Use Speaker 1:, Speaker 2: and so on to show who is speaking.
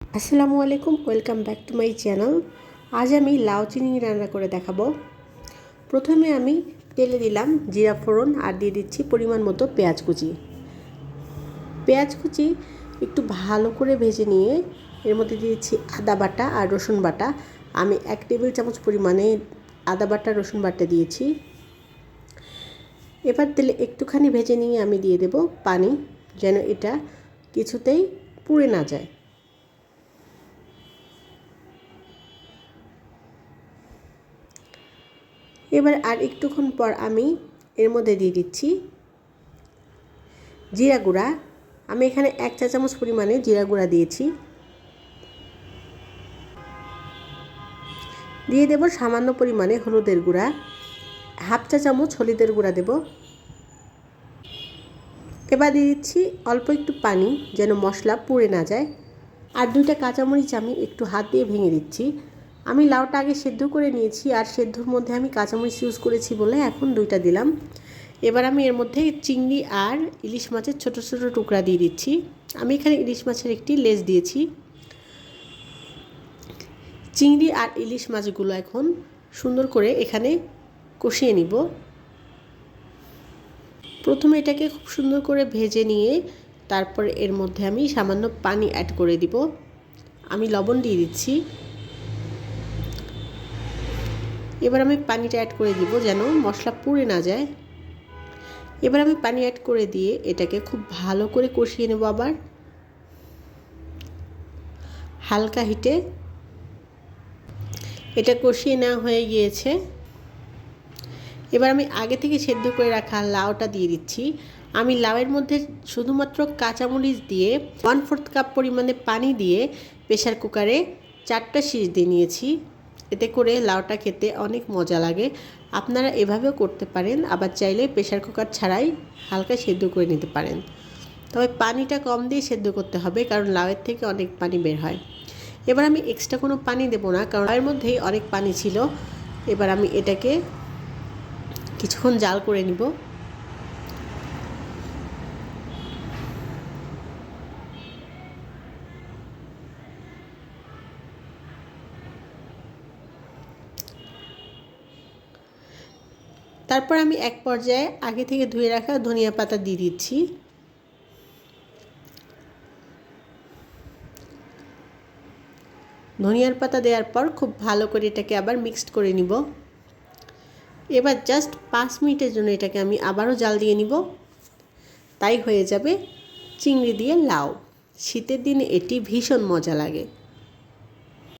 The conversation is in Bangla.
Speaker 1: আসসালামু আলাইকুম, welcome back to my channel. আজ আমি লাউ চিংড়ি রান্না করে দেখাবো। প্রথমে আমি তেলে দিলাম জিরা ফোড়ন আর দিয়ে দিচ্ছি পরিমাণ মতো পেঁয়াজ কুচি। পেঁয়াজ কুচি একটু ভালো করে ভেজে নিয়ে এর মধ্যে দিয়েছি আদা বাটা আর রসুন বাটা। আমি এক টেবিল চামচ পরিমাণে আদা বাটা, রসুন বাটা দিয়েছি। এবার তেলে একটুখানি ভেজে নিয়ে আমি দিয়ে দেব পানি, যেন এটা কিছুতেই পুড়ে না যায়। এবার আর একটুক্ষণ পর আমি এর মধ্যে দিয়ে দিচ্ছি জিরা গুঁড়া। আমি এখানে এক চা চামচ পরিমাণে জিরা গুঁড়া দিয়েছি। দিয়ে দেব সামান্য পরিমাণে হলুদের গুঁড়া। হাফ চা চামচ হলুদের গুঁড়া দেব। এবার দিয়ে দিচ্ছি অল্প একটু পানি যেন মশলা পুড়ে না যায়। আর দুইটা কাঁচামরিচ আমি একটু হাত দিয়ে ভেঙে দিচ্ছি। আমি লাউটা আগে সেদ্ধ করে নিয়েছি, আর সেদ্ধর মধ্যে আমি কাঁচামরিচ ইউজ করেছি বলে এখন দুইটা দিলাম। এবার আমি এর মধ্যে চিংড়ি আর ইলিশ মাছের ছোট ছোট টুকরা দিয়ে দিচ্ছি। আমি এখানে ইলিশ মাছের একটি লেজ দিয়েছি। চিংড়ি আর ইলিশ মাছগুলো এখন সুন্দর করে এখানে কষিয়ে নিব। প্রথমে এটাকে খুব সুন্দর করে ভেজে নিয়ে তারপর এর মধ্যে আমি সামান্য পানি অ্যাড করে দিব। আমি লবণ দিয়ে দিচ্ছি। এবার আমি পানিটা অ্যাড করে দিব যেন মশলা পুড়ে না যায়। এবার আমি পানি অ্যাড করে দিয়ে এটাকে খুব ভালো করে কষিয়ে নেব আবার। হালকা হিটে। এটা কষিয়ে নেওয়া হয়ে গিয়েছে। এবার আমি আগে থেকে সেদ্ধ করে রাখা লাউটা দিয়ে দিচ্ছি। আমি লাউয়ের মধ্যে শুধুমাত্র কাঁচামরিচ দিয়ে ওয়ান ফোর্থ কাপ পরিমাণে পানি দিয়ে প্রেশার কুকারে চারটা সিজ দিয়ে নিয়েছি। এতে করে লাউটা খেতে অনেক মজা লাগে। আপনারা এভাবেও করতে পারেন, আবার চাইলে প্রেশার কুকার ছাড়াই হালকা সেদ্ধ করে নিতে পারেন। তবে পানিটা কম দিয়ে সেদ্ধ করতে হবে, কারণ লাউয়ের থেকে অনেক পানি বের হয়। এবার আমি এক্সট্রা কোনো পানি দেবো না, কারণ লাউয়ের মধ্যেই অনেক পানি ছিল। এবার আমি এটাকে কিছুক্ষণ জাল করে নিব। তারপর আমি এক পর্যায়ে আগে থেকে ধুয়ে রাখা ধনিয়া পাতা দিয়ে দিচ্ছি। ধনিয়ার পাতা দেওয়ার পর খুব ভালো করে এটাকে আবার মিক্সড করে নিব। এবার জাস্ট পাঁচ মিনিটের জন্য এটাকে আমি আবারও জাল দিয়ে নিব। তাই হয়ে যাবে চিংড়ি দিয়ে লাউ। শীতের দিনে এটি ভীষণ মজা লাগে।